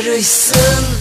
sönecek